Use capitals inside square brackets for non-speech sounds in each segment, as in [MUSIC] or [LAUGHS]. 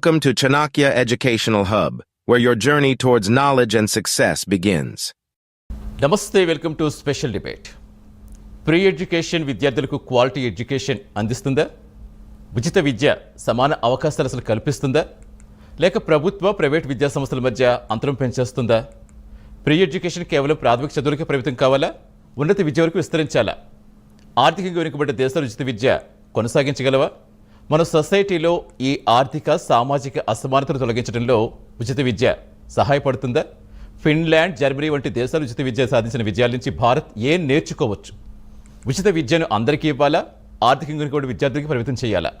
Welcome to Chanakya Educational Hub, where your journey towards knowledge and success begins. నమస్తే welcome to special debate free education విద్యార్థులకు quality education అందిస్తుందా? ఉచిత విద్య సమాన అవకాశాలు అసలు కల్పిస్తుందా? లేక ప్రభుత్వ ప్రైవేట్ విద్యా సంస్థల మధ్య అంతరం పెంచేస్తుందా? ప్రీ ఎడ్యుకేషన్ కేవలం ప్రాథమిక చదువులకే పరిమితం కావాలా? ఉన్నత విద్య వరకు విస్తరించాలా? ఆర్థికంగా వెనుకబడ్డ దేశాలు ఉచిత విద్య కొనసాగించగలవా? మన సొసైటీలో ఈ ఆర్థిక సామాజిక అసమానతను తొలగించడంలో ఉచిత విద్య సహాయపడుతుందా? ఫిన్లాండ్ జర్మనీ వంటి దేశాలు ఉచిత విద్య సాధించిన విజయాల నుంచి భారత్ ఏం నేర్చుకోవచ్చు? ఉచిత విద్యను అందరికీ ఇవ్వాలా? ఆర్థికంగా కూడా విద్యార్థులకి పరిమితం చేయాలా?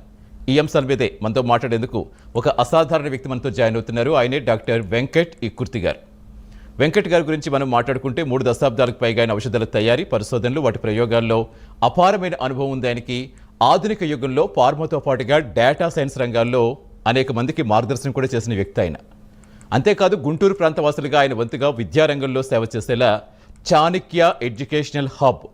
ఈ అంశాల మీదే మనతో మాట్లాడేందుకు ఒక అసాధారణ వ్యక్తి మనతో జాయిన్ అవుతున్నారు. ఆయనే డాక్టర్ వెంకట్ ఇక్కుర్తి గారు. వెంకట్ గారి గురించి మనం మాట్లాడుకుంటే మూడు దశాబ్దాలకు పైగా ఆయన ఔషధాల తయారీ పరిశోధనలు వాటి ప్రయోగాల్లో అపారమైన అనుభవం ఉంది ఆయనకి. ఆధునిక యుగంలో ఫార్మాతో పాటుగా డేటా సైన్స్ రంగాల్లో అనేక మందికి మార్గదర్శనం కూడా చేసిన వ్యక్తి ఆయన. అంతేకాదు గుంటూరు ప్రాంతవాసులుగా ఆయన వంతుగా విద్యారంగంలో సేవ చేసేలా చాణక్య ఎడ్యుకేషనల్ హబ్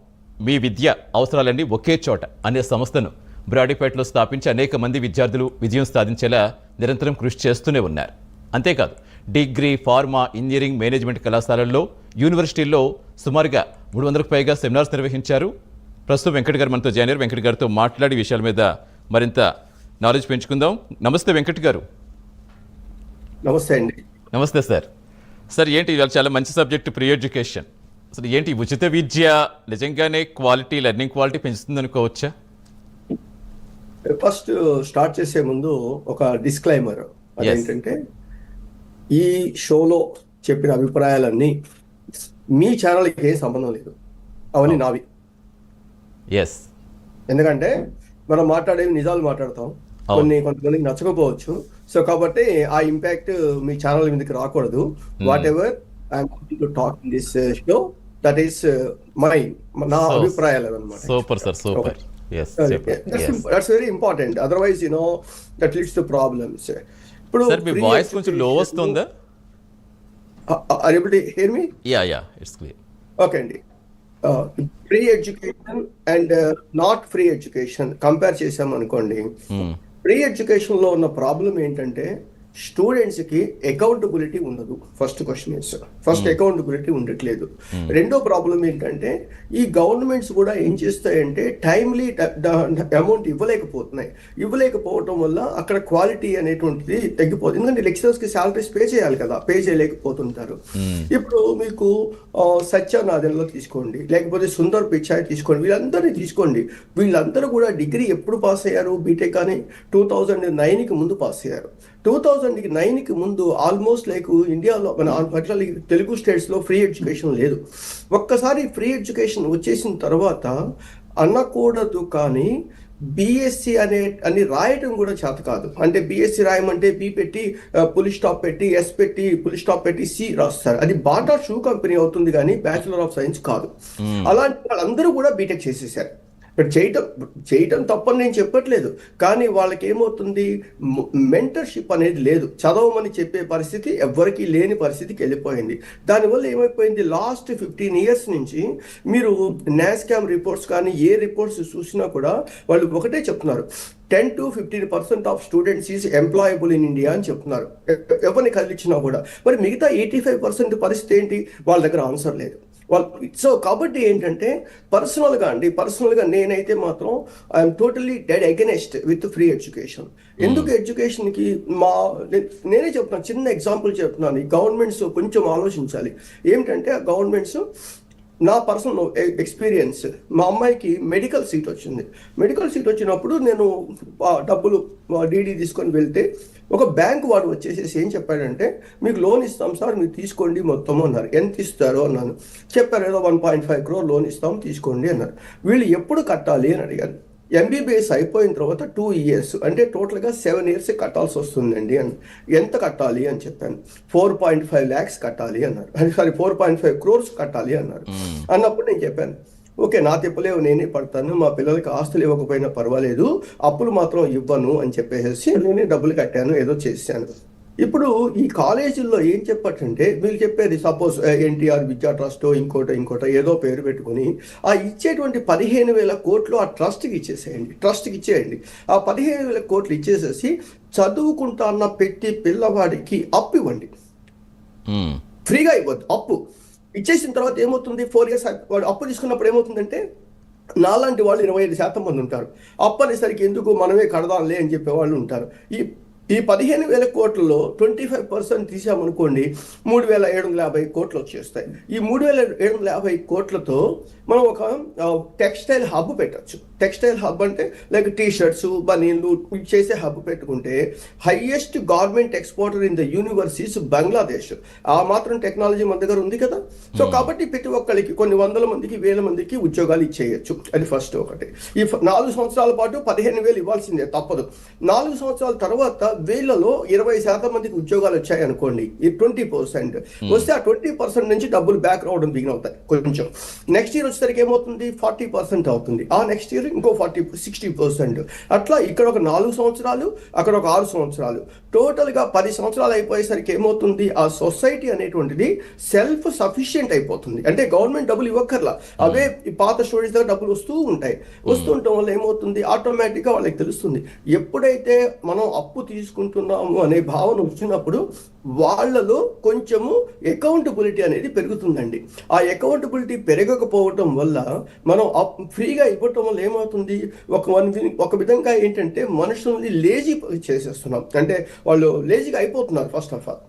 మీ విద్య అవసరాలన్నీ ఒకే చోట అనే సంస్థను బ్రాడీపేటలో స్థాపించి అనేక మంది విద్యార్థులు విజయం సాధించేలా నిరంతరం కృషి చేస్తూనే ఉన్నారు. అంతేకాదు డిగ్రీ ఫార్మా ఇంజనీరింగ్ మేనేజ్మెంట్ కళాశాలల్లో యూనివర్సిటీల్లో సుమారుగా మూడు వందలకు పైగా సెమినార్స్ నిర్వహించారు. ప్రస్తుతం వెంకట్ గారు మనతో జాయిన్ అయ్యారు. వెంకట్ గారితో మాట్లాడి విషయాల మీద మరింత నాలెడ్జ్ పెంచుకుందాం. నమస్తే వెంకట్ గారు. నమస్తే అండి. నమస్తే సార్. సార్ ఏంటి ఇవాళ చాలా మంచి సబ్జెక్ట్ ప్రీ ఎడ్యుకేషన్. అసలు ఏంటి ఉచిత విద్య నిజంగానే క్వాలిటీ లెర్నింగ్ క్వాలిటీ పెంచుతుంది అనుకోవచ్చా ఫస్ట్ స్టార్ట్ చేసే ముందు ఒక డిస్క్లైమర్. అదేంటంటే ఈ షోలో చెప్పిన అభిప్రాయాలన్నీ మీ ఛానల్కి ఏం సంబంధం లేదు. అవన్నీ నావి. ఎస్ ఎందుకంటే మనం మాట్లాడేవి నిజాలు మాట్లాడతాం. కొన్ని కొంతమందికి నచ్చకపోవచ్చు. సో కాబట్టి ఆ ఇంపాక్ట్ మీ ఛానల్ మీదకి రాకూడదు. Whatever I'm to talk in this show that is my నా అభిప్రాయాలు అనమాట super sir super that's very important otherwise you know that leads to problems ఇప్పుడు మీ వాయిస్ కొంచెం లో వస్తుందా are able to hear me ya ya it's clear okay అండి. Free education and not free education compare చేసాం అనుకోండి free ఎడ్యుకేషన్లో ఉన్న problem ఏంటంటే స్టూడెంట్స్కి అకౌంటబిలిటీ ఉండదు. First question is first accountability ఉండట్లేదు. రెండో ప్రాబ్లం ఏంటంటే ఈ గవర్నమెంట్స్ కూడా ఏం చేస్తాయంటే టైమ్లీ అమౌంట్ ఇవ్వలేకపోతున్నాయి. ఇవ్వలేకపోవటం వల్ల అక్కడ క్వాలిటీ అనేటువంటిది తగ్గిపోతుంది. ఎందుకంటే లెక్చరర్స్కి సాలరీస్ పే చేయాలి కదా పే చేయలేకపోతుంటారు. ఇప్పుడు మీకు సత్యనాథన్లో తీసుకోండి లేకపోతే సుందర్ పిచాయ్ తీసుకోండి వీళ్ళందరినీ తీసుకోండి. వీళ్ళందరూ కూడా డిగ్రీ ఎప్పుడు పాస్ అయ్యారు? బీటెక్ అని టూ థౌజండ్ నైన్కి ముందు పాస్ అయ్యారు. టూ థౌజండ్ నైన్కి ముందు ఆల్మోస్ట్ లైక్ ఇండియాలో మన పర్టికులర్ తెలుగు స్టేట్స్లో ఫ్రీ ఎడ్యుకేషన్ లేదు. ఒక్కసారి ఫ్రీ ఎడ్యుకేషన్ వచ్చేసిన తర్వాత అనకూడదు కానీ బిఎస్సి అనే అని రాయటం కూడా చేత కాదు. అంటే బిఎస్సి రాయమంటే బి పెట్టి పులి స్టాప్ పెట్టి ఎస్ పెట్టి పులి స్టాప్ పెట్టి సి రాస్తారు. అది బాటా షూ కంపెనీ అవుతుంది కానీ బ్యాచులర్ ఆఫ్ సైన్స్ కాదు. అలాంటి వాళ్ళందరూ కూడా బీటెక్ చేసేసారు. ఇప్పుడు చేయటం చేయటం తప్పని నేను చెప్పట్లేదు. కానీ వాళ్ళకి ఏమవుతుంది మెంటర్షిప్ అనేది లేదు. చదవమని చెప్పే పరిస్థితి ఎవ్వరికీ లేని పరిస్థితికి వెళ్ళిపోయింది. దానివల్ల ఏమైపోయింది? లాస్ట్ ఫిఫ్టీన్ ఇయర్స్ నుంచి మీరు నాస్కామ్ రిపోర్ట్స్ కానీ ఏ రిపోర్ట్స్ చూసినా కూడా వాళ్ళు ఒకటే చెప్తున్నారు. Ten to fifteen percent of students is employable in India అని చెప్తున్నారు. ఎవరిని కదిలించినా కూడా. మరి మిగతా ఎయిటీ ఫైవ్ పర్సెంట్ పరిస్థితి ఏంటి? వాళ్ళ దగ్గర ఆన్సర్ లేదు. వాళ్ళు సో కాబట్టి ఏంటంటే పర్సనల్గా అండి పర్సనల్గా నేనైతే మాత్రం I'm totally dead against with free education ఎందుకు ఎడ్యుకేషన్కి మా నేనే చెప్తున్నాను చిన్న ఎగ్జాంపుల్ చెప్తున్నాను. ఈ గవర్నమెంట్స్ కొంచెం ఆలోచించాలి. ఏమిటంటే ఆ గవర్నమెంట్స్ నా పర్సనల్ ఎక్స్పీరియన్స్ మా అమ్మాయికి మెడికల్ సీట్ వచ్చింది. మెడికల్ సీట్ వచ్చినప్పుడు నేను డబ్బులు డీడీ తీసుకొని వెళ్తే ఒక బ్యాంక్ వాడు వచ్చేసేసి ఏం చెప్పాడంటే మీకు లోన్ ఇస్తాం సార్ మీరు తీసుకోండి మొత్తం అన్నారు. ఎంత ఇస్తారు? అన్నాను. చెప్పారు ఏదో one point five crore loan ఇస్తాం తీసుకోండి అన్నారు. వీళ్ళు ఎప్పుడు కట్టాలి అని అడిగాను ఎంబీబీఎస్ అయిపోయిన తర్వాత టూ ఇయర్స్ అంటే టోటల్గా సెవెన్ ఇయర్స్ కట్టాల్సి వస్తుందండి అని. ఎంత కట్టాలి? అని చెప్పాను. ఫోర్ పాయింట్ ఫైవ్ ల్యాక్స్ కట్టాలి అన్నారు. Sorry four point five crores కట్టాలి అన్నారు. అన్నప్పుడు నేను చెప్పాను ఓకే నా తిప్పలేవు నేనే పడతాను మా పిల్లలకి ఆస్తులు ఇవ్వకపోయినా పర్వాలేదు అప్పులు మాత్రం ఇవ్వను అని చెప్పేసి నేనే డబ్బులు కట్టాను ఏదో చేశాను. ఇప్పుడు ఈ కాలేజీల్లో ఏం చెప్పచ్చంటే వీళ్ళు చెప్పేది సపోజ్ ఎన్టీఆర్ విద్యా ట్రస్ట్ ఇంకోట ఇంకోట ఏదో పేరు పెట్టుకుని ఆ ఇచ్చేటువంటి పదిహేను వేల కోట్లు ఆ ట్రస్ట్కి ఇచ్చేసేయండి ట్రస్ట్కి ఇచ్చేయండి. ఆ పదిహేను వేల కోట్లు ఇచ్చేసేసి చదువుకుంటాన్న పెట్టి పిల్లవాడికి అప్పు ఇవ్వండి. ఫ్రీగా ఇవ్వద్దు అప్పు. ఇచ్చేసిన తర్వాత ఏమవుతుంది? ఫోర్ ఇయర్స్ వాడు అప్పు తీసుకున్నప్పుడు ఏమవుతుందంటే నాలాంటి వాళ్ళు ఇరవై ఐదు శాతం మంది ఉంటారు. అప్పు అనేసరికి ఎందుకు మనమే కడదాంలే అని చెప్పే వాళ్ళు ఉంటారు. ఈ ఈ పదిహేను వేల కోట్లలో ట్వంటీ ఫైవ్ పర్సెంట్ తీసామనుకోండి మూడు వేల ఏడు వందల యాభై కోట్లు వచ్చేస్తాయి. ఈ మూడు వేల ఏడు వందల యాభై కోట్లతో మనం ఒక టెక్స్టైల్ హబ్ పెట్టచ్చు. టెక్స్టైల్ హబ్ అంటే లైక్ టీ షర్ట్స్ బనీన్లు చేసే హబ్ పెట్టుకుంటే highest government exporter in the universities Bangladesh ఆ మాత్రం టెక్నాలజీ మన దగ్గర ఉంది కదా? సో కాబట్టి ప్రతి ఒక్కరికి కొన్ని వందల మందికి వేల మందికి ఉద్యోగాలు ఇచ్చేయచ్చు. అది ఫస్ట్ ఒకటి. ఈ నాలుగు సంవత్సరాల పాటు పదిహేను వేలు ఇవ్వాల్సిందే తప్పదు. నాలుగు సంవత్సరాల తర్వాత వీళ్ళలో ఇరవై శాతం మందికి ఉద్యోగాలు వచ్చాయి అనుకోండి ఈ ట్వంటీ పర్సెంట్. వస్తే ఆ ట్వంటీ పర్సెంట్ నుంచి డబ్బులు బ్యాక్ రావడం బిగిన్ అవుతాయి కొంచెం. నెక్స్ట్ ఇయర్ వచ్చేసరికి ఏమవుతుంది? ఫార్టీ పర్సెంట్ అవుతుంది. ఆ నెక్స్ట్ ఇయర్ ఇంకో ఫార్టీ సిక్స్టీ పర్సెంట్. అట్లా ఇక్కడ ఒక నాలుగు సంవత్సరాలు అక్కడ ఒక ఆరు సంవత్సరాలు. టోటల్గా పది సంవత్సరాలు అయిపోయేసరికి ఏమవుతుంది? ఆ సొసైటీ అనేటువంటిది సెల్ఫ్ సఫిషియెంట్ అయిపోతుంది. అంటే గవర్నమెంట్ డబ్బులు ఇవ్వక్కర్లా. అవే పాత స్టోరీస్ దగ్గర డబ్బులు వస్తూ ఉంటాయి. వస్తుండటం వల్ల ఏమవుతుంది? ఆటోమేటిక్గా వాళ్ళకి తెలుస్తుంది. ఎప్పుడైతే మనం అప్పు తీసుకుంటున్నాము అనే భావన వచ్చినప్పుడు వాళ్ళలో కొంచెము అకౌంటబిలిటీ అనేది పెరుగుతుందండి. ఆ అకౌంటబిలిటీ పెరగకపోవటం వల్ల మనం ఫ్రీగా ఇవ్వటం వల్ల ఏమవుతుంది? ఒక ఒక విధంగా ఏంటంటే మనుషుల్ని లేజీ చేసేస్తున్నాం. అంటే వాళ్ళు లేజీగా అయిపోతున్నారు ఫస్ట్ ఆఫ్ ఆల్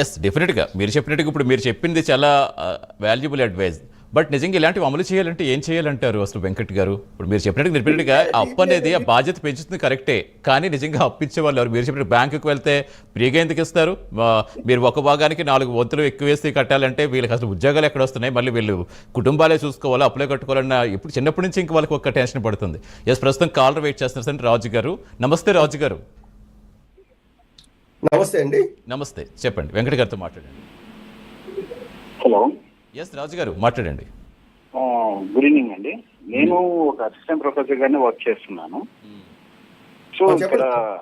ఎస్ డెఫినెట్గా మీరు చెప్పినట్టుగా ఇప్పుడు మీరు చెప్పింది చాలా uh, వాల్యుబుల్ అడ్వైస్ బట్ నిజంగా ఇలాంటివి అమలు చేయాలంటే ఏం చేయాలంటారు అసలు వెంకట్ గారు? ఇప్పుడు మీరు చెప్పినట్టుగా డెఫినెట్గా [LAUGHS] అప్పు అనేది ఆ బాధ్యత పెంచుతుంది కరెక్టే కానీ నిజంగా అప్పు ఇచ్చే వాళ్ళు ఎవరు? మీరు చెప్పిన బ్యాంకుకి వెళ్తే ఫ్రీగా ఎందుకు ఇస్తారు? మీరు ఒక భాగానికి నాలుగు వంతులు ఎక్కువ వేసి కట్టాలంటే వీళ్ళకి అసలు ఉద్యోగాలు ఎక్కడ వస్తున్నాయి? మళ్ళీ వీళ్ళు కుటుంబాలే చూసుకోవాలా అప్పులే కట్టుకోవాలన్న ఇప్పుడు చిన్నప్పటి నుంచి ఇంక వాళ్ళకి ఒక టెన్షన్ పడుతుంది. ఎస్ ప్రస్తుతం కాలర్ వెయిట్ చేస్తున్నారు సార్ రాజు గారు? నమస్తే రాజు గారు. నమస్తే అండి. నమస్తే చెప్పండి. వెంకట గారితో మాట్లాడండి. హలో. ఎస్ రాజు గారు మాట్లాడండి. గుడ్ ఈవినింగ్ అండి. నేను ఒక అసిస్టెంట్ ప్రొఫెసర్ గానే వర్క్ చేస్తున్నాను. సో ఆ, ఇక్కడ.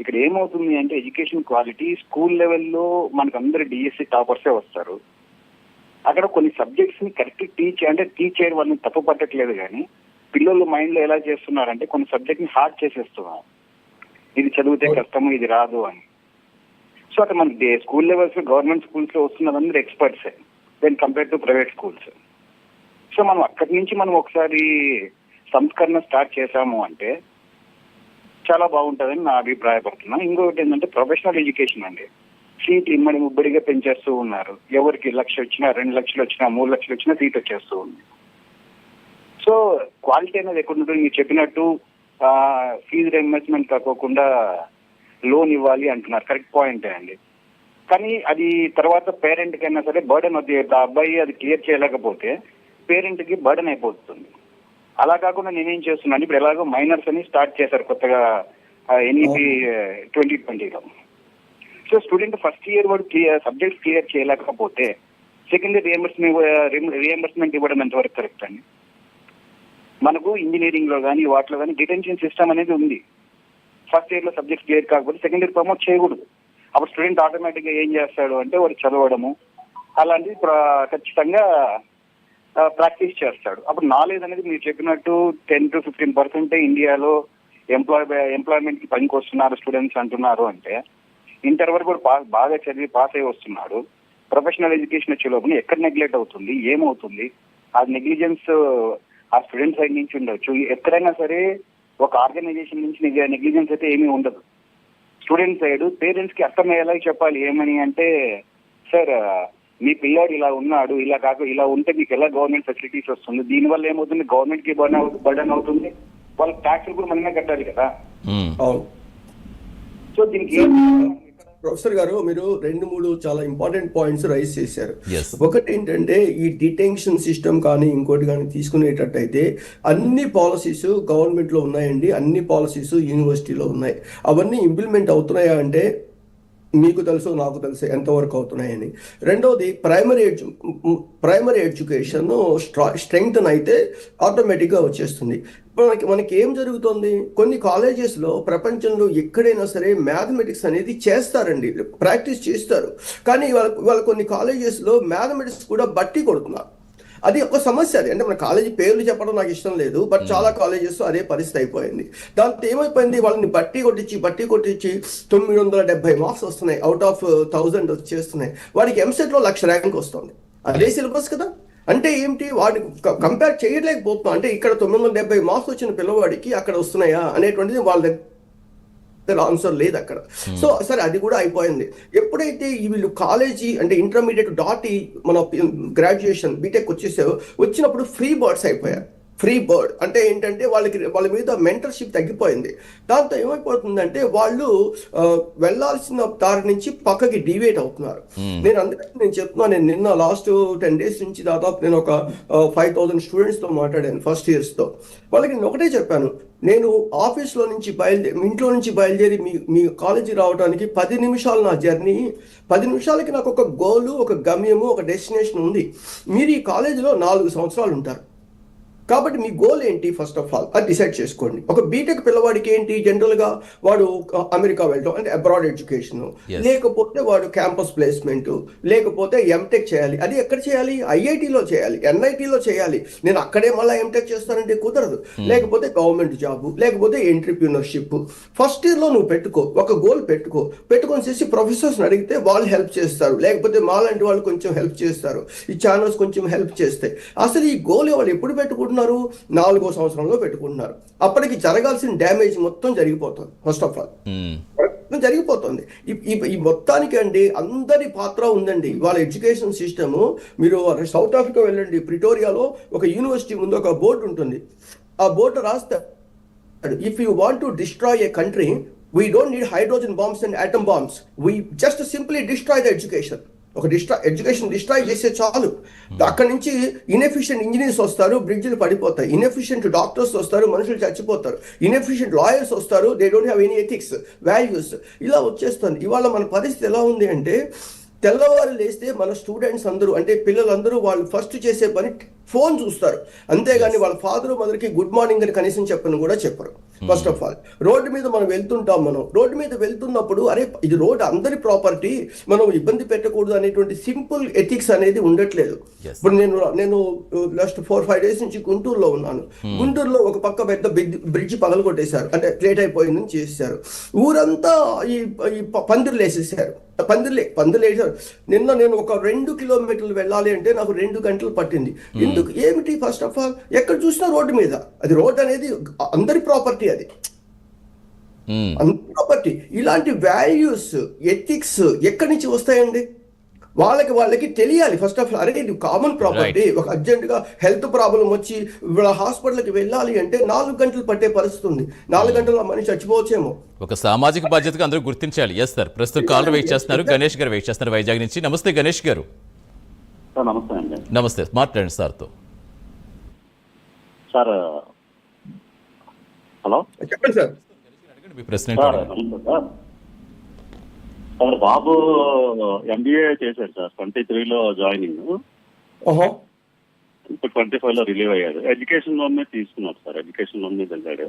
ఇక్కడ ఏమవుతుంది అంటే ఎడ్యుకేషన్ క్వాలిటీ స్కూల్ లెవెల్లో మనకు అందరు డిఎస్సి టాపర్సే వస్తారు. అక్కడ కొన్ని సబ్జెక్ట్స్ని కరెక్ట్ టీచ్ అంటే టీచ్ చేయడం వాళ్ళని తప్పు పట్టట్లేదు కానీ పిల్లలు మైండ్లో ఎలా చేస్తున్నారంటే కొన్ని సబ్జెక్ట్ని హార్డ్ చేసేస్తున్నారు. ఇది చదివితే కష్టము ఇది రాదు అని. సో అక్కడ మనకి స్కూల్ లెవెల్స్ గవర్నమెంట్ స్కూల్స్లో వస్తున్నదందరూ experts then compare to private schools so మనం అక్కడి నుంచి మనం ఒకసారి సంస్కరణ స్టార్ట్ చేశాము అంటే చాలా బాగుంటుందని నా అభిప్రాయపడుతున్నా. ఇంకొకటి ఏంటంటే ప్రొఫెషనల్ ఎడ్యుకేషన్ అండి. సీట్ ఇమ్మడి ముబ్బడిగా పెంచేస్తూ ఉన్నారు. ఎవరికి లక్ష వచ్చినా రెండు లక్షలు వచ్చినా మూడు లక్షలు వచ్చినా సీట్ వచ్చేస్తూ ఉంది. సో క్వాలిటీ అనేది ఎక్కడ ఉంటుంది మీరు చెప్పినట్టు ఫీజు రియంబర్స్మెంట్ కాకోకుండా లోన్ ఇవ్వాలి అంటున్నారు. కరెక్ట్ పాయింట్ అండి. కానీ అది తర్వాత పేరెంట్ కైనా సరే బర్డెన్ అవుతుంది ఆ అబ్బాయి అది క్లియర్ చేయలేకపోతే పేరెంట్కి బర్డెన్ అయిపోతుంది. అలా కాకుండా నేనేం చేస్తున్నాను? ఇప్పుడు ఎలాగో మైనర్స్ అని స్టార్ట్ చేశారు కొత్తగా ఎన్ఈపి ట్వంటీ ట్వంటీలో సో స్టూడెంట్ ఫస్ట్ ఇయర్ వాడు క్లియర్ క్లియర్ చేయలేకపోతే సెకండ్ ఇయర్ రియంబర్స్మెంట్ రియంబర్స్మెంట్ ఇవ్వడం ఎంతవరకు కరెక్ట్ అండి? మనకు ఇంజనీరింగ్లో కానీ వాటిలో కానీ డిటెన్షన్ సిస్టమ్ అనేది ఉంది. ఫస్ట్ ఇయర్లో సబ్జెక్ట్ క్లియర్ కాకపోతే సెకండ్ ఇయర్ ప్రమోట్ చేయకూడదు. అప్పుడు స్టూడెంట్ ఆటోమేటిక్గా ఏం చేస్తాడు అంటే వాడు చదవడము అలాంటివి ఖచ్చితంగా ప్రాక్టీస్ చేస్తాడు. అప్పుడు నాలెడ్జ్ అనేది మీరు చెప్పినట్టు టెన్ టు ఫిఫ్టీన్ పర్సెంట్ ఇండియాలో ఎంప్లాయ్ ఎంప్లాయ్మెంట్కి పనికి వస్తున్నారు స్టూడెంట్స్ అంటున్నారు అంటే ఇంటర్ వరకు కూడా బాగా చదివి పాస్ అయి వస్తున్నాడు ప్రొఫెషనల్ ఎడ్యుకేషన్ వచ్చే లోపల ఎక్కడ నెగ్లెక్ట్ అవుతుంది ఏమవుతుంది ఆ నెగ్లిజెన్స్ ఆ స్టూడెంట్ సైడ్ నుంచి ఉండొచ్చు. ఎక్కడైనా సరే ఒక ఆర్గనైజేషన్ నుంచి నెగ్లిజెన్స్ అయితే ఏమీ ఉండదు. స్టూడెంట్ సైడ్ పేరెంట్స్కి అర్థమయ్యేలా చెప్పాలి. ఏమని అంటే సార్ మీ పిల్లాడు ఇలా ఉన్నాడు ఇలా కాక ఇలా ఉంటే మీకు ఎలా గవర్నమెంట్ ఫెసిలిటీస్ వస్తుంది? దీనివల్ల ఏమవుతుంది? గవర్నమెంట్కి బర్డన్ బర్డన్ అవుతుంది. వాళ్ళకి ట్యాక్స్ కూడా మనమే కట్టాలి కదా. సో దీనికి ఏం- ప్రొఫెసర్ గారు మీరు రెండు మూడు చాలా ఇంపార్టెంట్ పాయింట్స్ రైజ్ చేశారు. ఒకటి ఏంటంటే ఈ డిటెన్షన్ సిస్టమ్ కానీ ఇంకోటి కానీ తీసుకునేటట్టయితే అన్ని పాలసీస్ గవర్నమెంట్లో ఉన్నాయండి. అన్ని పాలసీస్ యూనివర్సిటీలో ఉన్నాయి. అవన్నీ ఇంప్లిమెంట్ అవుతున్నాయా అంటే మీకు తెలుసు నాకు తెలుసు ఎంతవరకు అవుతున్నాయని. రెండోది primary edu primary education strength అయితే ఆటోమేటిక్గా వచ్చేస్తుంది. మనకి మనకి ఏం జరుగుతుంది? కొన్ని కాలేజెస్లో ప్రపంచంలో ఎక్కడైనా సరే మ్యాథమెటిక్స్ అనేది చేస్తారండి. ప్రాక్టీస్ చేస్తారు. కానీ వాళ్ళ వాళ్ళ కొన్ని కాలేజెస్లో మ్యాథమెటిక్స్ కూడా బట్టి కొడుతున్నారు. అది ఒక సమస్య అది. అంటే మన కాలేజీ పేర్లు చెప్పడం నాకు ఇష్టం లేదు బట్ చాలా కాలేజెస్ అదే పరిస్థితి అయిపోయింది. దాంతో ఏమైపోయింది? వాళ్ళని బట్టి కొట్టించి బట్టి కొట్టించి తొమ్మిది వందల డెబ్బై మార్క్స్ వస్తున్నాయి. అవుట్ ఆఫ్ థౌజండ్ వచ్చేస్తున్నాయి. వాడికి ఎంసెట్లో లక్ష ర్యాంక్ వస్తుంది. అదే సిలబస్ కదా. అంటే ఏంటి వాడిని కంపేర్ చేయలేకపోతున్నాం అంటే ఇక్కడ తొమ్మిది వందల డెబ్బై మార్క్స్ వచ్చిన పిల్లవాడికి అక్కడ వస్తున్నాయా అనేటువంటిది వాళ్ళ ఆన్సర్ లేదు అక్కడ. సో సరే అది కూడా అయిపోయింది. ఎప్పుడైతే వీళ్ళు కాలేజీ అంటే ఇంటర్మీడియట్ డాట్ మన గ్రాడ్యుయేషన్ బీటెక్ వచ్చేసావు వచ్చినప్పుడు ఫ్రీ బర్డ్స్ అయిపోయారు ఫ్రీ బర్డ్. అంటే ఏంటంటే వాళ్ళకి వాళ్ళ మీద మెంటర్షిప్ తగ్గిపోయింది. దాంతో ఏమైపోతుందంటే వాళ్ళు ఆ, వెళ్ళాల్సిన దారి నుంచి పక్కకి డివేట్ అవుతున్నారు. నేను అందుకని నేను చెప్తున్నాను నేను నిన్న లాస్ట్ టెన్ డేస్ నుంచి దాదాపు నేను ఒక ఫైవ్ థౌసండ్ స్టూడెంట్స్తో మాట్లాడాను ఫస్ట్ ఇయర్స్తో. వాళ్ళకి నేను ఒకటే చెప్పాను నేను ఆఫీస్లో నుంచి బయలుదేరి ఇంట్లో నుంచి బయలుదేరి మీ మీ కాలేజీ రావడానికి పది నిమిషాలు నా జర్నీ పది నిమిషాలకి నాకు ఒక గోలు ఒక గమ్యము ఒక డెస్టినేషన్ ఉంది. మీరు ఈ కాలేజీలో నాలుగు సంవత్సరాలు ఉంటారు. కాబట్టి మీ గోల్ ఏంటి ఫస్ట్ ఆఫ్ ఆల్ అది డిసైడ్ చేసుకోండి. ఒక బీటెక్ పిల్లవాడికి ఏంటి? జనరల్గా వాడు అమెరికా వెళ్ళడం అంటే అబ్రాడ్ ఎడ్యుకేషన్. లేకపోతే వాడు క్యాంపస్ ప్లేస్మెంట్ లేకపోతే ఎంటెక్ చేయాలి. అది ఎక్కడ చేయాలి? ఐఐటిలో చేయాలి. ఎన్ఐటిలో చేయాలి. నేను అక్కడే మళ్ళీ ఎంటెక్ చేస్తానంటే కుదరదు. లేకపోతే గవర్నమెంట్ జాబ్ లేకపోతే ఎంటర్ప్రినర్షిప్ ఫస్ట్ ఇయర్లో నువ్వు పెట్టుకో. ఒక గోల్ పెట్టుకో. పెట్టుకొని చేసి ప్రొఫెసర్స్ అడిగితే వాళ్ళు హెల్ప్ చేస్తారు. లేకపోతే మాలాంటి వాళ్ళు కొంచెం హెల్ప్ చేస్తారు. ఈ ఛానల్స్ కొంచెం హెల్ప్ చేస్తాయి. అసలు ఈ గోల్ వాళ్ళు ఎప్పుడు పెట్టుకుంటున్నారు నాలుగో సంవత్సరంలో పెట్టుకుంటున్నారు. అప్పటికి జరగాల్సిన డ్యామేజ్ మొత్తం జరిగిపోతుంది ఫస్ట్ ఆఫ్ ఆల్ జరిగిపోతుంది. ఈ- మొత్తానికి అండి అందరి పాత్ర ఉందండి. వాళ్ళ ఎడ్యుకేషన్ సిస్టమ్ మీరు సౌత్ ఆఫ్రికా వెళ్ళండి ప్రిటోరియాలో ఒక యూనివర్సిటీ ముందు ఒక బోర్డు ఉంటుంది. ఆ బోర్డు రాస్తారు if you want to destroy a country we don't need hydrogen bombs and atom bombs we just simply destroy the education ఒక డిస్ట్రా ఎడ్యుకేషన్ డిస్ట్రాయ్ చేస్తే చాలు. అక్కడి నుంచి ఇన్ఎఫిషియెంట్ ఇంజనీర్స్ వస్తారు బ్రిడ్జ్లు పడిపోతాయి. ఇన్ఎఫిషియెంట్ డాక్టర్స్ వస్తారు మనుషులు చచ్చిపోతారు. ఇన్ఎఫిషియెంట్ లాయర్స్ వస్తారు they don't have any ethics values ఇలా వచ్చేస్తుంది. ఇవాళ మన పరిస్థితి ఎలా ఉంది అంటే తెల్లవారు లేస్తే మన స్టూడెంట్స్ అందరూ అంటే పిల్లలందరూ వాళ్ళు ఫస్ట్ చేసే పని ఫోన్ చూస్తారు. అంతేగాని వాళ్ళ ఫాదర్ మదర్కి గుడ్ మార్నింగ్ అని కనీసం చెప్పని కూడా చెప్పరు. ఫస్ట్ ఆఫ్ ఆల్ రోడ్డు మీద మనం వెళ్తుంటాం మనం. రోడ్డు మీద వెళ్తున్నప్పుడు అరే ఇది రోడ్ అందరి ప్రాపర్టీ మనం ఇబ్బంది పెట్టకూడదు అనేటువంటి సింపుల్ ఎథిక్స్ అనేది ఉండట్లేదు. ఇప్పుడు నేను నేను లాస్ట్ ఫోర్ ఫైవ్ డేస్ నుంచి గుంటూరులో ఉన్నాను. గుంటూరులో ఒక పక్క పెద్ద బ్రిడ్జ్ పగలు కొట్టేశారు అంటే ప్లేట్ అయిపోయిందని చేశారు ఊరంతా ఈ పందిర్లు వేసేసారు పందిర్లే పందిర్లు. నిన్న నేను ఒక రెండు కిలోమీటర్లు వెళ్ళాలి అంటే నాకు రెండు గంటలు పట్టింది. ఎందుకు? ఏమిటి? ఫస్ట్ ఆఫ్ ఆల్ ఎక్కడ చూసినా రోడ్డు మీద. అది రోడ్ అనేది అందరి ప్రాపర్టీ అది. ప్రాపర్టీ ఇలాంటి వాల్యూస్ ఎథిక్స్ ఎక్కడి నుంచి వస్తాయండి? వాళ్ళకి వాళ్ళకి తెలియాలి. ఫస్ట్ ఆఫ్ ఆల్ అరే ఇది కామన్ ప్రాపర్టీ ఒక అర్జెంట్గా హెల్త్ ప్రాబ్లం వచ్చి వాళ్ళ హాస్పిటల్కి వెళ్ళాలి అంటే నాలుగు గంటలు పట్టే పరిస్థితి ఉంది. నాలుగు గంటలు ఆ మనిషి చచ్చిపోవచ్చేమో. ఒక సామాజిక బాధ్యతగా అందరూ గుర్తించాలి. ఎస్ సార్ ప్రస్తుతం కాలర్ వెయిట్ చేస్తున్నారు. గణేష్ గారు వెయిట్ చేస్తున్నారు వైజాగ్ నుంచి. నమస్తే గణేష్ గారు. సార్ నమస్తే అండి. నమస్తే. మాట్లాడండి సార్తో. Sir hello? చెప్పండి సార్. మీ ప్రశ్న సార్ బాబు ఎంబీఏ చేశాడు సార్ ట్వంటీ త్రీలో జాయినింగ్. ఓహో. ఇప్పుడు ట్వంటీ ఫైవ్లో రిలీవ్ అయ్యాడు. ఎడ్యుకేషన్ లోన్ మీద తీసుకున్నాడు సార్ ఎడ్యుకేషన్ లోన్ మీద వెళ్ళాడు.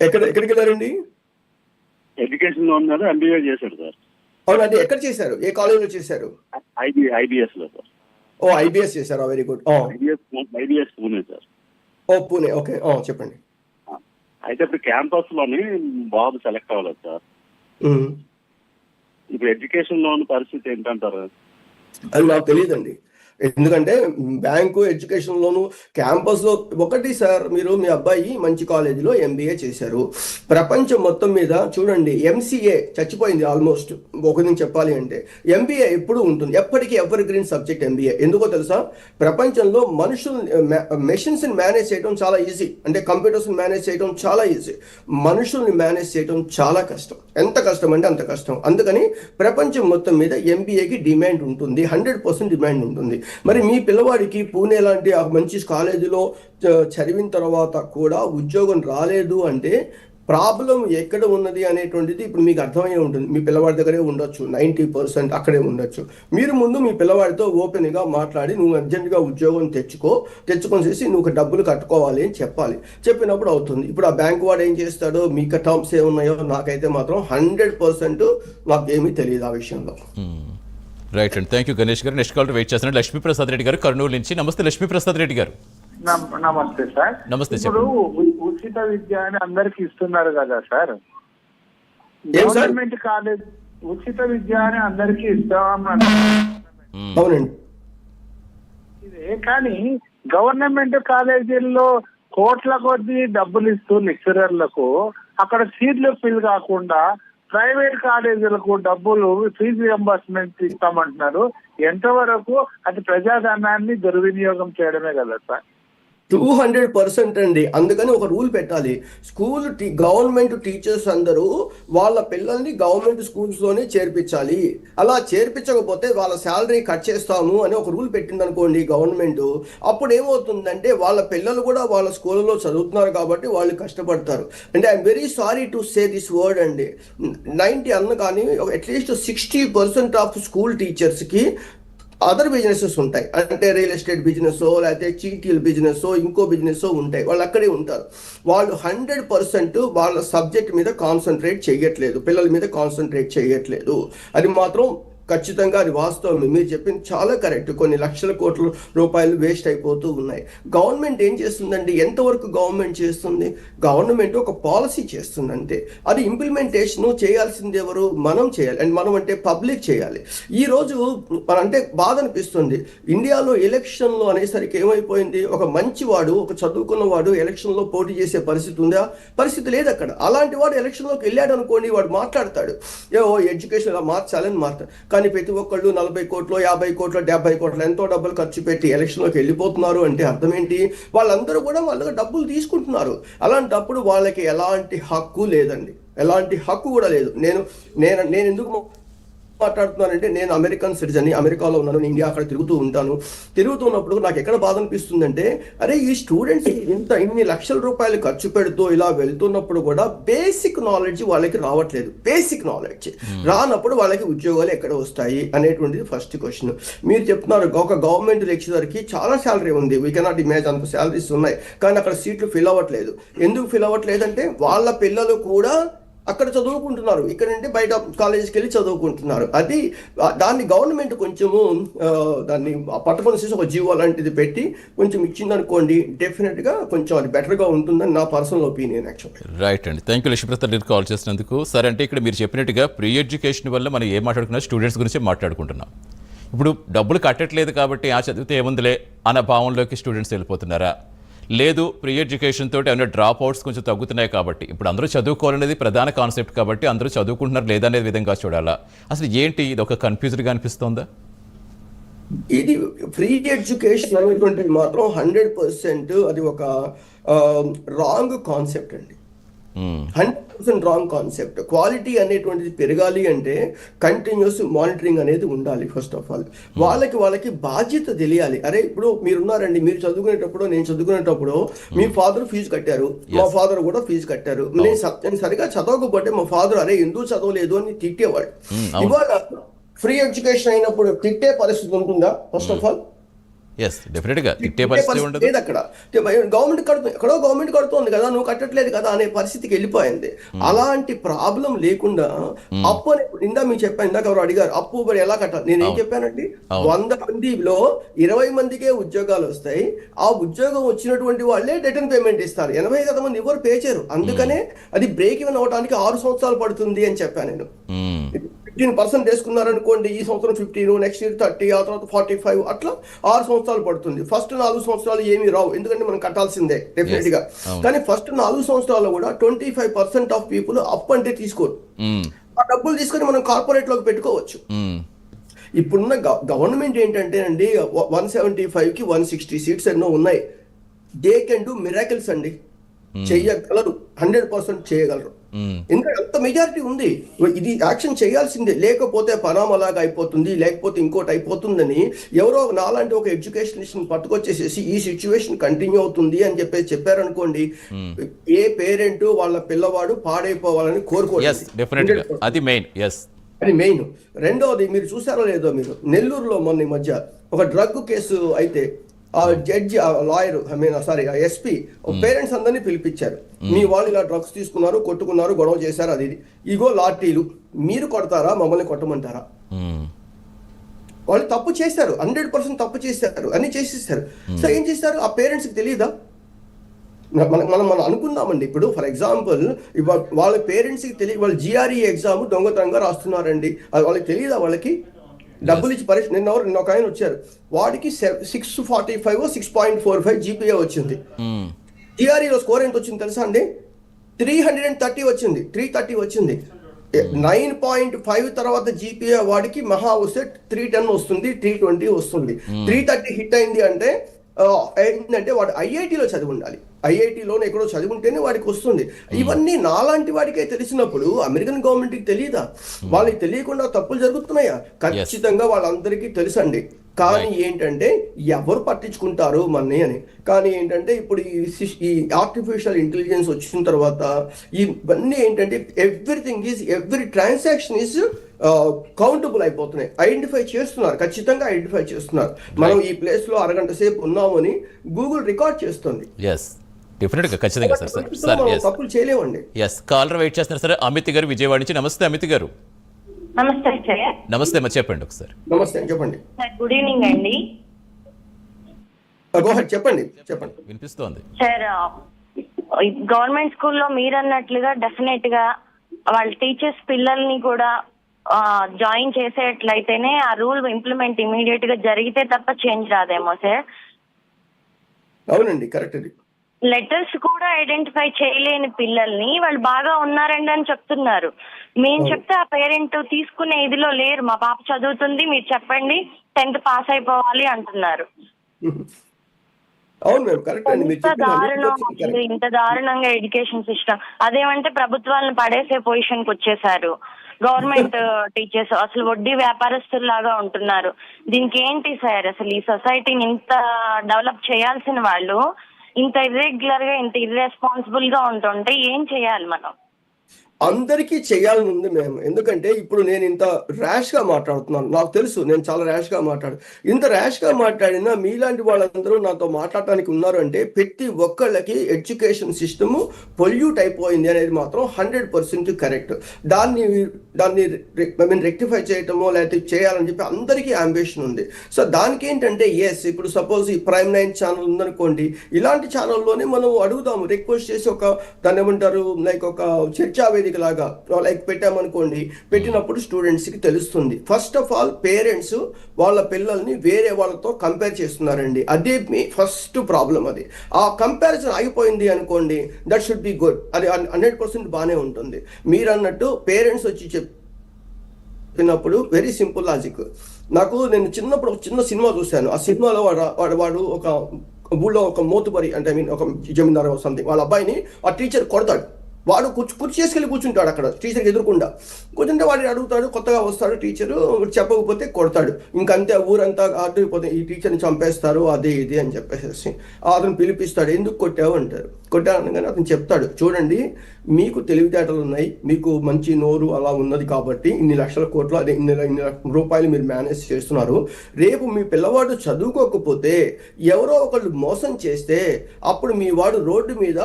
ఎక్కడ ఎక్కడికి వెళ్ళారండి? ఎడ్యుకేషన్ లోన్ మీద ఎంబీఏ చేశాడు సార్. అవును అది ఎక్కడ చేశారు? ఏ కాలేజీలో చేశారు? ఐబి ఐబిఎస్లో సార్. ఓ ఐబిఎస్ చేశారు? Very good. IBS IBS Pune sir. ఓ పూణే. ఓకే. చెప్పండి. అయితే ఇప్పుడు క్యాంపస్లోని బాబు సెలెక్ట్ అవ్వలేదు సార్. ఇప్పుడు ఎడ్యుకేషన్ లోన్ పరిస్థితి ఏంటంటారు? అది నాకు తెలియదండి. ఎందుకంటే బ్యాంకు ఎడ్యుకేషన్ లోను క్యాంపస్లో ఒకటి సార్ మీరు మీ అబ్బాయి మంచి కాలేజీలో ఎంబీఏ చేశారు. ప్రపంచం మొత్తం మీద చూడండి ఎంసీఏ చచ్చిపోయింది ఆల్మోస్ట్. ఒక చెప్పాలి అంటే ఎంబీఏ ఎప్పుడు ఉంటుంది? ఎప్పటికీ ఎవర్ గ్రీన్ సబ్జెక్ట్ ఎంబీఏ. ఎందుకో తెలుసా? ప్రపంచంలో మనుషులు మెషిన్స్ని మేనేజ్ చేయడం చాలా ఈజీ. అంటే కంప్యూటర్స్ని మేనేజ్ చేయడం చాలా ఈజీ. మనుషుల్ని మేనేజ్ చేయడం చాలా కష్టం. ఎంత కష్టం అంటే అంత కష్టం. అందుకని ప్రపంచం మొత్తం మీద ఎంబీఏకి డిమాండ్ ఉంటుంది. హండ్రెడ్ పర్సెంట్ డిమాండ్ ఉంటుంది. మరి మీ పిల్లవాడికి పూణే లాంటి ఆ మంచి కాలేజీలో చ- చదివిన తర్వాత కూడా ఉద్యోగం రాలేదు అంటే ప్రాబ్లం ఎక్కడ ఉన్నది అనేటువంటిది ఇప్పుడు మీకు అర్థమై ఉంటుంది. మీ పిల్లవాడి దగ్గరే ఉండొచ్చు నైంటీ పర్సెంట్ అక్కడే ఉండొచ్చు. మీరు ముందు మీ పిల్లవాడితో ఓపెన్గా మాట్లాడి నువ్వు అర్జెంటుగా ఉద్యోగం తెచ్చుకో తెచ్చుకొని చేసి నువ్వు డబ్బులు కట్టుకోవాలి అని చెప్పాలి. చెప్పినప్పుడు అవుతుంది. ఇప్పుడు ఆ బ్యాంక్ వాడు ఏం చేస్తాడో మీకు టర్మ్స్ ఏమున్నాయో నాకైతే మాత్రం హండ్రెడ్ పర్సెంట్ నాకేమీ తెలియదు ఆ విషయంలో. రైట్ అండి థ్యాంక్ యూ గణేష్ గారు. నెక్స్ట్ కాల్ వెయిట్ చేస్తున్నాను లక్ష్మీప్రసాద్ రెడ్డి గారు కర్నూలు నుంచి. నమస్తే లక్ష్మీప్రసాద్ రెడ్డి గారు. నమ- నమస్తే సార్. నమస్తే, ఇప్పుడు ఉ- ఉచిత విద్య అని అందరికి ఇస్తున్నారు కదా సార్. సార్? గవర్నమెంట్ కాలేజ్ ఉచిత విద్య అని అందరికి ఇస్తామన్నారు. అవునండి. ఇదే కానీ గవర్నమెంట్ కాలేజీల్లో కోట్ల కొద్దీ డబ్బులు ఇస్తూ లెక్చరర్లకు అక్కడ సీట్లు ఫిల్ కాకుండా ప్రైవేట్ కాలేజీలకు డబ్బులు ఫీజు రియంబర్స్మెంట్ ఇస్తామంటున్నారు. ఎంతవరకు అది ప్రజాధనాన్ని దుర్వినియోగం చేయడమే కదా సార్. టూ హండ్రెడ్ పర్సెంట్ అండి. అందుకని ఒక రూల్ పెట్టాలి. స్కూల్ టీ గవర్నమెంట్ టీచర్స్ అందరూ వాళ్ళ పిల్లల్ని గవర్నమెంట్ స్కూల్స్లోనే చేర్పించాలి. అలా చేర్పించకపోతే వాళ్ళ శాలరీ కట్ చేస్తాము అని ఒక రూల్ పెట్టింది అనుకోండి గవర్నమెంట్. అప్పుడు ఏమవుతుందంటే వాళ్ళ పిల్లలు కూడా వాళ్ళ స్కూల్లో చదువుతున్నారు కాబట్టి వాళ్ళు కష్టపడతారు. అంటే I'm very sorry to say this word అండి. నైంటీ అన్న కానీ at least sixty percent of school టీచర్స్కి అదర్ బిజినెసెస్ ఉంటాయి. అంటే రియల్ ఎస్టేట్ బిజినెస్ లేకపోతే చీటీల బిజినెస్ ఇంకో బిజినెస్ ఉంటాయి. వాళ్ళు అక్కడే ఉంటారు. వాళ్ళు హండ్రెడ్ పర్సెంట్ వాళ్ళ సబ్జెక్ట్ మీద కాన్సన్ట్రేట్ చేయట్లేదు. పిల్లల మీద కాన్సన్ట్రేట్ చేయట్లేదు. అది మాత్రం ఖచ్చితంగా అది వాస్తవం మీరు చెప్పింది చాలా కరెక్ట్. కొన్ని లక్షల కోట్ల రూపాయలు వేస్ట్ అయిపోతూ ఉన్నాయి. గవర్నమెంట్ ఏం చేస్తుందండి? ఎంతవరకు గవర్నమెంట్ చేస్తుంది? గవర్నమెంట్ ఒక పాలసీ చేస్తుంది అంతే అది ఇంప్లిమెంటేషన్ చేయాల్సింది ఎవరు? మనం చేయాలి. అండ్ మనం అంటే పబ్లిక్ చేయాలి. ఈ రోజు మన అంటే బాధ అనిపిస్తుంది. ఇండియాలో ఎలక్షన్లో అనేసరికి ఏమైపోయింది? ఒక మంచివాడు ఒక చదువుకున్నవాడు ఎలక్షన్లో పోటీ చేసే పరిస్థితి ఉందా? పరిస్థితి లేదు అక్కడ. అలాంటి వాడు ఎలక్షన్లోకి వెళ్ళాడు అనుకోండి వాడు మాట్లాడతాడు. ఏ ఓ ఎడ్యుకేషన్ ఇలా మార్చాలని మాట్లాడు. కానీ ప్రతి ఒక్కళ్ళు నలభై కోట్లు యాభై కోట్లు డెబ్బై కోట్లు ఎంతో డబ్బులు ఖర్చు పెట్టి ఎలక్షన్లోకి వెళ్ళిపోతున్నారు అంటే అర్థం ఏంటి? వాళ్ళందరూ కూడా వాళ్ళకి డబ్బులు తీసుకుంటున్నారు. అలాంటప్పుడు వాళ్ళకి ఎలాంటి హక్కు లేదండి. ఎలాంటి హక్కు కూడా లేదు. నేను నేను నేను ఎందుకు మాట్లాడుతున్నానంటే నేను అమెరికన్ సిటిజన్ అమెరికాలో ఉన్నాను నేను ఇండియా అక్కడ తిరుగుతూ ఉంటాను. తిరుగుతున్నప్పుడు నాకు ఎక్కడ బాధ అనిపిస్తుందంటే అరే ఈ స్టూడెంట్స్ ఇంత ఇన్ని లక్షల రూపాయలు ఖర్చు పెడుతూ ఇలా వెళ్తున్నప్పుడు కూడా బేసిక్ నాలెడ్జ్ వాళ్ళకి రావట్లేదు. బేసిక్ నాలెడ్జ్ రానప్పుడు వాళ్ళకి ఉద్యోగాలు ఎక్కడ వస్తాయి అనేటువంటిది ఫస్ట్ క్వశ్చన్ మీరు చెప్తున్నారు ఒక గవర్నమెంట్ లెక్చరర్కి చాలా శాలరీ ఉంది. వీ కెనాట్ ఇమేజ్ అంత శాలరీస్ ఉన్నాయి. కానీ అక్కడ సీట్లు ఫిల్ అవ్వట్లేదు. ఎందుకు ఫిల్ అవ్వట్లేదు అంటే వాళ్ళ పిల్లలు కూడా అక్కడ చదువుకుంటున్నారు. ఇక్కడ నుండి బయట కాలేజీకి వెళ్ళి చదువుకుంటున్నారు. అది దాన్ని గవర్నమెంట్ కొంచెము దాన్ని పట్టుకొని చేసి ఒక జీవో లాంటిది పెట్టి కొంచెం ఇచ్చిందనుకోండి డెఫినెట్గా కొంచెం అది బెటర్గా ఉంటుందని నా పర్సనల్ ఒపీనియన్ యాక్చువల్లీ. రైట్ అండి. థ్యాంక్ యూ లక్ష్మీప్రత నేను కాల్ చేసినందుకు. సరే అంటే ఇక్కడ మీరు చెప్పినట్టుగా ప్రీ ఎడ్యుకేషన్ వల్ల మనం ఏం మాట్లాడుకున్నా స్టూడెంట్స్ గురించి మాట్లాడుకుంటున్నాం. ఇప్పుడు డబ్బులు కట్టట్లేదు కాబట్టి ఆ చదివితే ఏముందిలే అన్న భావంలోకి స్టూడెంట్స్ వెళ్ళిపోతున్నారా? లేదు ప్రీ ఎడ్యుకేషన్ తోటి ఏమైనా డ్రాప్ అవుట్స్ కొంచెం తగ్గుతున్నాయి కాబట్టి. ఇప్పుడు అందరూ చదువుకోవాలనేది ప్రధాన కాన్సెప్ట్ కాబట్టి అందరూ చదువుకుంటున్నారు లేదనే విధంగా చూడాలా? అసలు ఏంటి ఇది? ఒక కన్ఫ్యూజ్డ్గా అనిపిస్తుందా? ఇది ఫ్రీ ఎడ్యుకేషన్ అనేటువంటిది మాత్రం హండ్రెడ్ పర్సెంట్ అది ఒక రాంగ్ కాన్సెప్ట్ అండి. Hundred percent wrong concept. Quality అనేటువంటిది పెరగాలి అంటే కంటిన్యూస్ మానిటరింగ్ అనేది ఉండాలి ఫస్ట్ ఆఫ్ ఆల్. వాళ్ళకి వాళ్ళకి బాధ్యత తెలియాలి. అరే ఇప్పుడు మీరున్నారండి మీరు చదువుకునేటప్పుడు నేను చదువుకునేటప్పుడు మీ ఫాదర్ ఫీజు కట్టారు మా ఫాదర్ కూడా ఫీజు కట్టారు. నేను సరిగా చదవకపోతే మా ఫాదర్ అరే ఎందుకు చదవలేదు? అని తిట్టేవాడు. ఇవాళ ఫ్రీ ఎడ్యుకేషన్ అయినప్పుడు తిట్టే పరిస్థితి ఉంటుందా? First of all? ఎస్ డెఫినెట్గా తిట్టే పరిస్థితి ఉండదు. లేదు అక్కడ గవర్నమెంట్ కడుతు ఎక్కడో గవర్నమెంట్ కడుతోంది కదా నువ్వు కట్టట్లేదు కదా అనే పరిస్థితికి వెళ్ళిపోయింది. అలాంటి ప్రాబ్లం లేకుండా అప్పు అనే ఇందా మీకు చెప్పాను ఇందాక ఎవరు అడిగారు అప్పు మరి ఎలా కట్టాలి? నేను ఏం చెప్పానండి. వంద మందిలో ఇరవై మందికే ఉద్యోగాలు వస్తాయి. ఆ ఉద్యోగం వచ్చినటువంటి వాళ్ళే రిటర్న్ పేమెంట్ ఇస్తారు. ఎనభై శాతం మంది ఎవరు పే చేయరు. అందుకనే అది బ్రేక్ ఇవన్ అవడానికి ఆరు సంవత్సరాలు పడుతుంది అని చెప్పాను నేను. ఫిఫ్టీన్ పర్సెంట్ వేసుకున్నారనుకోండి ఈ సంవత్సరం ఫిఫ్టీన్ నెక్స్ట్ ఇయర్ థర్టీ ఆ తర్వాత ఫార్టీ ఫైవ్ అట్లా ఆరు సంవత్సరాలు పడుతుంది. ఫస్ట్ నాలుగు సంవత్సరాలు ఏమీ రావు ఎందుకంటే మనం కట్టాల్సిందే డెఫినెట్గా. కానీ ఫస్ట్ నాలుగు సంవత్సరాలు కూడా twenty five percent of people up అంటే తీసుకోరు. ఆ డబ్బులు తీసుకొని మనం కార్పొరేట్లోకి పెట్టుకోవచ్చు. ఇప్పుడున్న గవర్నమెంట్ ఏంటంటే అండి వన్ సెవెంటీ ఫైవ్కి వన్ సిక్స్టీ సీట్స్ ఎన్నో ఉన్నాయి. దే కెన్ డూ మిరాకిల్స్ అండి. చెయ్యగలరు. హండ్రెడ్ పర్సెంట్ చేయగలరు. ఎందుకంటే అంత మెజారిటీ ఉంది. ఇది యాక్షన్ చేయాల్సిందే. లేకపోతే పనామలాగా అయిపోతుంది లేకపోతే ఇంకోటి అయిపోతుందని ఎవరో నాలాంటి ఒక ఎడ్యుకేషనిస్ట్ పట్టుకొచ్చేసేసి ఈ సిచ్యువేషన్ కంటిన్యూ అవుతుంది అని చెప్పేసి చెప్పారనుకోండి ఏ పేరెంట్ వాళ్ళ పిల్లవాడు పాడైపోవాలని డెఫినెట్గా అది మెయిన్ అది మెయిన్ రెండోది మీరు చూసారో లేదో మీరు నెల్లూరులో మొన్న ఈ మధ్య ఒక డ్రగ్ కేసు అయితే ఆ జడ్జి ఆ లాయర్ ఐ మీన్ సారీ ఆ ఎస్పీ పేరెంట్స్ అందరినీ పిలిపించారు. మీ వాళ్ళు ఇలా డ్రగ్స్ తీసుకున్నారు కొట్టుకున్నారు గొడవ చేశారు అది ఇది. ఇగో లాఠీలు మీరు కొడతారా మమ్మల్ని కొట్టమంటారా? వాళ్ళు తప్పు చేశారు హండ్రెడ్ పర్సెంట్ తప్పు చేశారు అన్ని చేసేసారు. సో ఏం చేశారు? ఆ పేరెంట్స్కి తెలియదా మనం మనం మనం అనుకుందామండి ఇప్పుడు ఫర్ ఎగ్జాంపుల్ వాళ్ళ పేరెంట్స్కి తెలియ వాళ్ళు జిఆర్ఈ ఎగ్జామ్ దొంగతనంగా రాస్తున్నారండి. అది వాళ్ళకి తెలియదా వాళ్ళకి? డబ్బులు ఇచ్చి పరీక్ష నిన్న నిన్న ఒక ఆయన వచ్చారు. వాడికి six forty five six point four five GPA వచ్చింది. జిఆర్ఈలో స్కోర్ ఎంత వచ్చింది తెలుసా అండి? త్రీ హండ్రెడ్ అండ్ థర్టీ వచ్చింది. త్రీ థర్టీ వచ్చింది. నైన్ పాయింట్ ఫైవ్ తర్వాత జీపీఏ వాడికి మహా వస్తే త్రీ టెన్ వస్తుంది త్రీ ట్వంటీ వస్తుంది. త్రీ థర్టీ హిట్ అయింది అంటే ఏంటంటే వాడు ఐఐటిలో చదివి ఉండాలి ఐఐటిలోనే ఎక్కడో చదివి ఉంటేనే వాడికి వస్తుంది. ఇవన్నీ నాలాంటి వాడికే తెలిసినప్పుడు అమెరికన్ గవర్నమెంట్కి తెలియదా వాళ్ళకి తెలియకుండా తప్పులు జరుగుతున్నాయా? ఖచ్చితంగా వాళ్ళందరికీ తెలుసండి. కానీ ఏంటంటే ఎవరు పట్టించుకుంటారు మన్ని అని. కానీ ఏంటంటే ఇప్పుడు ఈ ఆర్టిఫిషియల్ ఇంటెలిజెన్స్ వచ్చిన తర్వాత ఇవన్నీ ఏంటంటే everything is every transaction is countable అయిపోతున్నాయి. ఐడెంటిఫై చేస్తున్నారు. ఖచ్చితంగా ఐడెంటిఫై చేస్తున్నారు. మనం ఈ ప్లేస్లో అరగంట సేపు ఉన్నామని గూగుల్ రికార్డ్ చేస్తుంది. డెఫినెట్గా ఖచ్చితంగా సార్ సార్ సార్ తప్పులు చేయలేమండి. ఎస్ కాలర్ వెయిట్ చేస్తున్నారు సార్. అమిత్ గారు విజయవాడ నుంచి. నమస్తే అమిత్ గారు. నమస్తే సార్ నమస్తే అమ్మ చెప్పండి ఒకసారి. నమస్తే చెప్పండి. సార్ గుడ్ ఈవినింగ్ అండి. చెప్పండి చెప్పండి. వినిపిస్తోంది. సార్ గవర్నమెంట్ స్కూల్లో మీరు అన్నట్లుగా డెఫినెట్గా వాళ్ళ టీచర్స్ పిల్లల్ని కూడా జాయిన్ చేసేట్లయితేనే ఆ రూల్ ఇంప్లిమెంట్ ఇమీడియట్గా జరిగితే తప్ప చేంజ్ రాదేమో సార్. అవునండి కరెక్ట్ లెటర్స్ కూడా ఐడెంటిఫై చేయలేని పిల్లల్ని వాళ్ళు బాగా ఉన్నారండి అని చెప్తున్నారు. మేము చెప్తే ఆ పేరెంట్ తీసుకునే ఇదిలో లేరు. మా పాప చదువుతుంది మీరు చెప్పండి టెన్త్ పాస్ అయిపోవాలి అంటున్నారు. అవును మేడం కరెక్ట్ అండి. మీరు ఇంత దారుణం చెప్పింది అసలు ఇంత దారుణంగా ఎడ్యుకేషన్ సిస్టమ్. అదేమంటే ప్రభుత్వాలను పడేసే పొజిషన్కి వచ్చేసారు. గవర్నమెంట్ [LAUGHS] టీచర్స్ అసలు వడ్డీ వ్యాపారస్తుల్లాగా ఉంటున్నారు. దీనికి ఏంటి సార్? అసలు ఈ సొసైటీని ఇంత డెవలప్ చేయాల్సిన వాళ్ళు ఇంత ఇర్రెగ్యులర్గా ఇంత ఇర్రెస్పాన్సిబుల్గా ఉంటుంటే ఏం చేయాలి మనం? అందరికీ చేయాలని ఉంది మేము. ఎందుకంటే ఇప్పుడు నేను ఇంత ర్యాష్గా మాట్లాడుతున్నాను. నాకు తెలుసు నేను చాలా ర్యాష్గా మాట్లాడు. ఇంత ర్యాష్గా మాట్లాడినా మీలాంటి వాళ్ళందరూ నాతో మాట్లాడటానికి ఉన్నారు అంటే ప్రతి ఒక్కళ్ళకి ఎడ్యుకేషన్ సిస్టమ్ పొల్యూట్ అయిపోయింది అనేది మాత్రం హండ్రెడ్ పర్సెంట్ కరెక్ట్ దాన్ని దాన్ని ఐ మీన్ రెక్టిఫై చేయటమో లేకపోతే చేయాలని చెప్పి అందరికీ అంబిషన్ ఉంది. సో దానికి ఏంటంటే ఎస్ ఇప్పుడు సపోజ్ ఈ ప్రైమ్ నైన్ ఛానల్ ఉందనుకోండి ఇలాంటి ఛానల్లోనే మనం అడుగుదాము రిక్వెస్ట్ చేసి ఒక దాన్ని ఏమంటారు లైక్ ఒక చర్చా వేదిక లాగా లైక్ పెట్టామనుకోండి పెట్టినప్పుడు స్టూడెంట్స్కి తెలుస్తుంది. ఫస్ట్ ఆఫ్ ఆల్ పేరెంట్స్ వాళ్ళ పిల్లల్ని వేరే వాళ్ళతో కంపేర్ చేస్తున్నారండి. అదే మీ ఫస్ట్ ప్రాబ్లం అది. ఆ కంపారిజన్ ఆగిపోయింది అనుకోండి దట్ షుడ్ బి గుడ్ అది హండ్రెడ్ పర్సెంట్ బాగానే ఉంటుంది. మీరు అన్నట్టు పేరెంట్స్ వచ్చి చెప్ చెప్పినప్పుడు వెరీ సింపుల్ లాజిక్ నాకు నేను చిన్నప్పుడు ఒక చిన్న సినిమా చూశాను. ఆ సినిమాలో వాడు వాడు ఒక ఊళ్ళో ఒక మోతుబరి అంటే ఐ మీన్ ఒక జమీందారు సంథింగ్ వాళ్ళ అబ్బాయిని ఆ టీచర్ కొడతాడు. వాడు కూర్చు కుర్చీ చేసుకెళ్ళి కూర్చుంటాడు అక్కడ. టీచర్కి ఎదురుకుండా. కూర్చుంటే వాడిని అడుగుతాడు కొత్తగా వస్తాడు టీచరు చెప్పకపోతే కొడతాడు. ఇంకంతే ఊరంతా అడ్డుపోతే ఈ టీచర్ని చంపేస్తారు అదే ఇది అని చెప్పేసి అతను పిలిపిస్తాడు. ఎందుకు కొట్టావు? అంటారు. కొట్టాను కానీ అతను చెప్తాడు. చూడండి మీకు తెలివితేటలు ఉన్నాయి మీకు మంచి నోరు అలా ఉన్నది కాబట్టి ఇన్ని లక్షల కోట్లు అదే ఇన్ని ఇన్ని రూపాయలు మీరు మేనేజ్ చేస్తున్నారు. రేపు మీ పిల్లవాడు చదువుకోకపోతే ఎవరో ఒకళ్ళు మోసం చేస్తే అప్పుడు మీ వాడు రోడ్డు మీద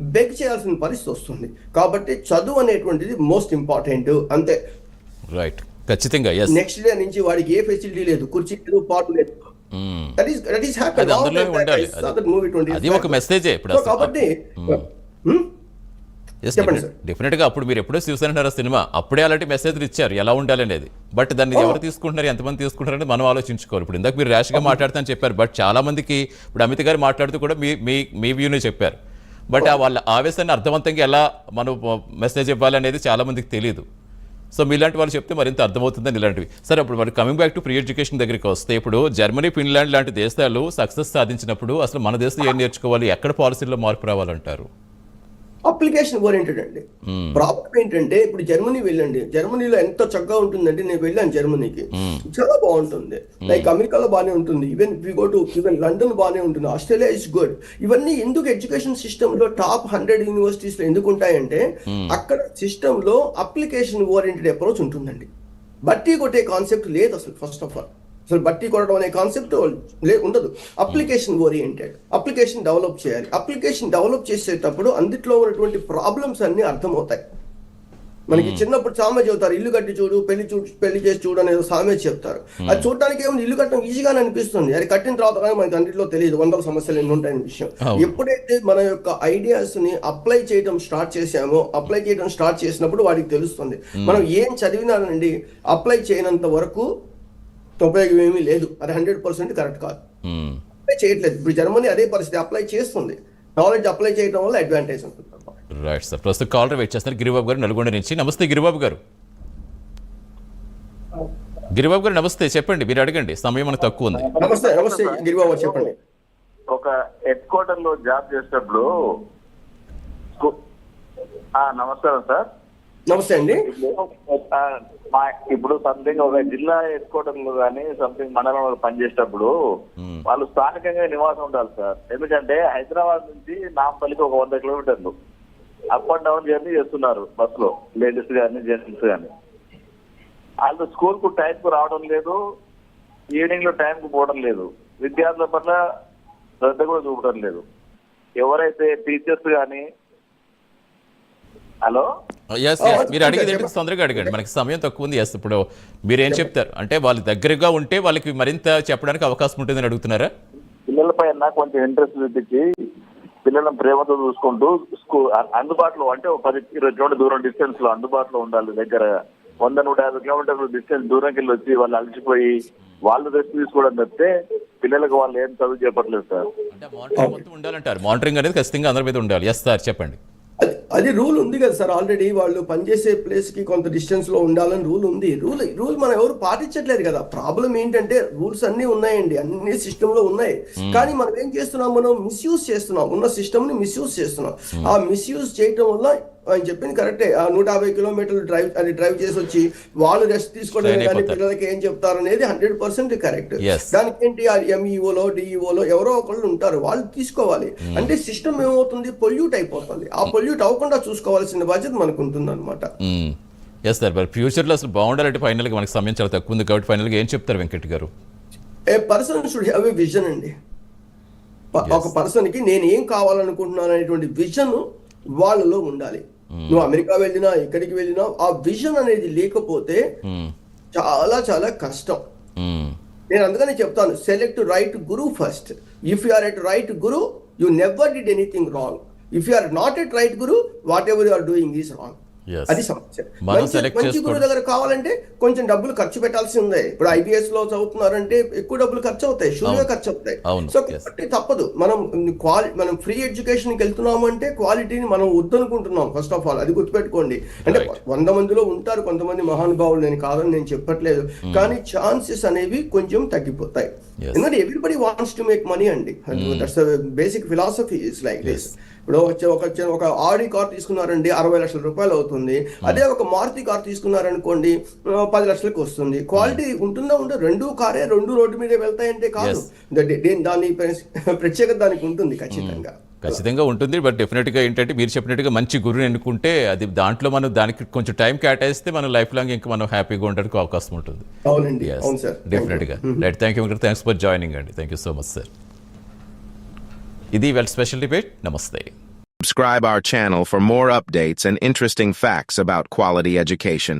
బెగ్ చేయాల్సిన పరిస్థితి వస్తుంది. కాబట్టి చదువు అనేటువంటిది మోస్ట్ ఇంపార్టెంట్ అంతే. రైట్ ఖచ్చితంగా నెక్స్ట్ డే నుంచి వాడికి ఏ ఫెసిలిటీ లేదు. కుర్చీ లేదు పాటు లేదు. ఈస్ అది ఒక మెసేజే ఇప్పుడు అసలు. కాబట్టి Hmm. సార్. డెఫినెట్గా అప్పుడు మీరు ఎప్పుడో సినిమా అప్పుడే అలాంటి మెసేజ్లు ఇచ్చారు. ఎలా ఉండాలి అనేది. బట్ దాన్ని ఎవరు తీసుకుంటున్నారు ఎంతమంది తీసుకుంటారు అనేది మనం ఆలోచించుకోవాలి. ఇప్పుడు ఇందాక మీరు ర్యాష్గా మాట్లాడుతానని చెప్పారు. బట్ చాలా మందికి ఇప్పుడు అమిత్ గారు మాట్లాడుతూ కూడా మీ మీ మీ వ్యూనే చెప్పారు. బట్ ఆ వాళ్ళ ఆవేశాన్ని అర్థవంతంగా ఎలా మనం మెసేజ్ ఇవ్వాలనేది చాలా మందికి తెలియదు సో మీలాంటి వాళ్ళు చెప్తే మరింత అర్థమవుతుందని ఇలాంటివి. సరే అప్పుడు మరి coming back to pre education దగ్గరికి వస్తే ఇప్పుడు జర్మనీ ఫిన్లాండ్ లాంటి దేశాలు సక్సెస్ సాధించినప్పుడు అసలు మన దేశం ఏం నేర్చుకోవాలి? ఎక్కడ పాలసీల్లో మార్పు రావాలంటారు? అప్లికేషన్ ఓరియంటెడ్ అండి. ప్రాబ్లం ఏంటంటే ఇప్పుడు జర్మనీ వెళ్ళండి. జర్మనీలో ఎంత చక్కగా ఉంటుందంటే నేను వెళ్ళాను జర్మనీకి. చాలా బాగుంటుంది. లైక్ అమెరికాలో బాగానే ఉంటుంది. Even we go to even London బాగానే ఉంటుంది. ఆస్ట్రేలియా ఇస్ గుడ్ ఇవన్నీ ఎందుకు ఎడ్యుకేషన్ సిస్టమ్లో టాప్ హండ్రెడ్ యూనివర్సిటీస్లో ఎందుకు ఉంటాయంటే అక్కడ సిస్టమ్లో అప్లికేషన్ ఓరియంటెడ్ అప్రోచ్ ఉంటుందండి. బట్టి కొట్టే కాన్సెప్ట్ లేదు అసలు ఫస్ట్ ఆఫ్ ఆల్ అసలు బట్టి కొట్టడం అనే కాన్సెప్ట్ లే ఉండదు. అప్లికేషన్ ఓరియంటెడ్ అప్లికేషన్ డెవలప్ చేయాలి. అప్లికేషన్ డెవలప్ చేసేటప్పుడు అందుట్లో ఉన్నటువంటి ప్రాబ్లమ్స్ అన్ని అర్థమవుతాయి. మనకి చిన్నప్పుడు సామె చెబుతారు ఇల్లు కట్టి చూడు పెళ్ళి చూ పెళ్ళి చేసి చూడు అనేది సామె చెప్తారు అది చూడడానికి ఏముంది? ఇల్లు కట్టడం ఈజీగానే అనిపిస్తుంది. అది కట్టిన తర్వాత కానీ మనకి అన్నింటిలో తెలియదు. వందల సమస్యలు ఎన్ని ఉంటాయనే విషయం. ఎప్పుడైతే మన యొక్క ఐడియాస్ని అప్లై చేయడం స్టార్ట్ చేసామో అప్లై చేయడం స్టార్ట్ చేసినప్పుడు వాడికి తెలుస్తుంది. మనం ఏం చదివినానండి? అప్లై చేయనంత వరకు ఉపయోగం ఏమీ లేదు. అది హండ్రెడ్ పర్సెంట్ కరెక్ట్ కాదు. అప్లై చేయట్లేదు. ఇప్పుడు జర్మనీ అదే పరిస్థితి అప్లై చేస్తుంది. నాలెడ్జ్ అప్లై చేయడం వల్ల అడ్వాంటేజ్ ఉంటుంది. Right sir. ప్రస్తుతం కాలర్ వెయిట్ చేస్తున్నారు గిరిబాబు గారు నల్గొండ నుంచి. నమస్తే గిరిబాబు గారు. గిరిబాబు గారు నమస్తే. చెప్పండి మీరు అడగండి. సమయం మనకు తక్కువ ఉంది. నమస్తే నమస్తే గిరిబాబు చెప్పండి. ఒక హెడ్ క్వార్టర్లో జాబ్ చేసేటప్పుడు నమస్కారం సార్. నమస్తే అండి. ఇప్పుడు సంథింగ్ ఒక జిల్లా హెడ్ క్వార్టర్లో కానీ సంథింగ్ మండలంలో పనిచేసేటప్పుడు. వాళ్ళు స్థానికంగా నివాసం ఉండాలి సార్. ఎందుకంటే హైదరాబాద్ నుంచి నాంపల్లికి ఒక వంద కిలోమీటర్లు అప్ అండ్ డౌన్ జర్నీ చేస్తున్నారు బస్సులో లేడీస్ కానీ జెంట్స్ కానీ వాళ్ళు స్కూల్కు టైం కు రావడం లేదు ఈవినింగ్లో టైం కు పోవడం లేదు. విద్యార్థుల పట్ల శ్రద్ధ కూడా చూపడం లేదు. ఎవరైతే టీచర్స్ కానీ హలో? ఎస్ Oh, ఎస్ మీరు అడిగేది. ఏంటి తొందరగా అడగండి. మనకి సమయం తక్కువ ఉంది. ఎస్ ఇప్పుడు మీరు ఏం చెప్తారు? అంటే వాళ్ళు దగ్గరగా ఉంటే వాళ్ళకి మరింత చెప్పడానికి అవకాశం ఉంటుందని అడుగుతున్నారా? పిల్లల పైన కొంచెం ఇంట్రెస్ట్ చూపించి పిల్లలను ప్రేమతో చూసుకుంటూ స్కూల్ అందుబాటులో అంటే ఒక పది ఇరవై కిలోమీటర్ దూరం డిస్టెన్స్లో అందుబాటులో ఉండాలి. దగ్గర వంద నూట యాభై కిలోమీటర్ల డిస్టెన్స్ దూరంకి వెళ్ళి వచ్చి వాళ్ళు అలసిపోయి వాళ్ళు రెస్ట్ తీసుకోవడం తప్పితే పిల్లలకు వాళ్ళు ఏం చదువు చెప్పట్లేదు సార్. అంటే మానిటరింగ్ ఉండాలంటారు. మానిటరింగ్ అనేది ఖచ్చితంగా అందరి మీద ఉండాలి. ఎస్ సార్ చెప్పండి. అది అది రూల్ ఉంది కదా సార్ ఆల్రెడీ వాళ్ళు పనిచేసే ప్లేస్కి కొంత డిస్టెన్స్లో ఉండాలని రూల్ ఉంది. రూల్ రూల్ మనం ఎవరు పాటించట్లేదు కదా. ప్రాబ్లం ఏంటంటే రూల్స్ అన్ని ఉన్నాయండి అన్ని సిస్టమ్లో ఉన్నాయి. కానీ మనం ఏం చేస్తున్నాం మనం మిస్యూజ్ చేస్తున్నాం. ఉన్న సిస్టమ్ని మిస్యూజ్ చేస్తున్నాం. ఆ మిస్యూజ్ చేయటం వల్ల ఆయన చెప్పింది కరెక్టే. ఆ నూట యాభై కిలోమీటర్లు డ్రైవ్ అది డ్రైవ్ చేసి వచ్చి వాళ్ళు రెస్ట్ తీసుకోవడం కానీ. పిల్లలకి ఏం చెప్తారు అనేది హండ్రెడ్ పర్సెంట్ కరెక్ట్. దానికి ఏంటి ఆ ఎంఈఓలో డిఈఓలో ఎవరో ఒకళ్ళు ఉంటారు. వాళ్ళు తీసుకోవాలి. అంటే సిస్టమ్ ఏమవుతుంది? పొల్యూట్ అయిపోతుంది. ఆ పొల్యూట్ అవ్వకుండా చూసుకోవాల్సిన బాధ్యత మనకు ఉంటుంది అనమాట ఎస్ సార్ మరి ఫ్యూచర్లో అసలు బాగుండాలంటే ఫైనల్గా మనకి సమయం చాలా తక్కువ ఉంది కాబట్టి ఫైనల్గా ఏం చెప్తారు Venkat garu? A person should have a vision అండి. ఒక పర్సన్కి నేను ఏం కావాలనుకుంటున్నాను అనేటువంటి విజన్ వాళ్ళలో ఉండాలి. నువ్వు అమెరికా వెళ్ళినా ఎక్కడికి వెళ్ళినా ఆ విజన్ అనేది లేకపోతే చాలా చాలా కష్టం. నేను అందుకనే చెప్తాను select right guru first if you are at right guru you never did anything wrong if you are not at right guru whatever you are doing is wrong అది సమస్య మంచి గురువు. దగ్గర కావాలంటే కొంచెం డబ్బులు ఖర్చు పెట్టాల్సి ఉంది ఇప్పుడు ఐబిఎస్లో చదువుతున్నారంటే ఎక్కువ డబ్బులు ఖర్చు అవుతాయి షూగా. ఖర్చు అవుతాయి. సో. కాబట్టి తప్పదు మనం క్వాలి మనం ఫ్రీ ఎడ్యుకేషన్కి వెళ్తున్నాము అంటే క్వాలిటీని మనం వద్దనుకుంటున్నాం ఫస్ట్ ఆఫ్ ఆల్ అది గుర్తుపెట్టుకోండి అంటే. వంద మందిలో ఉంటారు కొంతమంది మహానుభావులు నేను కాదని నేను చెప్పట్లేదు కానీ ఛాన్సెస్ అనేవి కొంచెం తగ్గిపోతాయి. ఎందుకంటే everybody wants to make money అండి that's basic philosophy is like this ఇప్పుడు వచ్చే ఒక ఒక ఆడి కార్ తీసుకున్నారండి అరవై లక్షల రూపాయలు అవుతుంది. అదే ఒక మారుతి కార్ తీసుకున్నారనుకోండి పది లక్షలకు వస్తుంది. క్వాలిటీ ఉంటుందా ఉండదు? రెండు కారే రెండు రోడ్డు మీద వెళ్తాయంటే కాదు. దాని ప్ర- ప్రత్యేకత దానికి ఉంటుంది ఖచ్చితంగా. ఖచ్చితంగా ఉంటుంది. బట్ డెఫినెట్గా ఏంటంటే మీరు చెప్పినట్టుగా మంచి గురువుని ఎన్నుకుంటే అది దాంట్లో మనం దానికి కొంచెం టైం కేటాయిస్తే మనం లైఫ్ లాంగ్ ఇంకా మనం హ్యాపీగా ఉండడానికి అవకాశం ఉంటుంది. డెఫినెట్గా right thank you thanks for joining అండి. Thank you so much sir ఇది వెల్ స్పెషల్ డిబేట్ నమస్తే Subscribe our channel for more updates and interesting facts about quality education.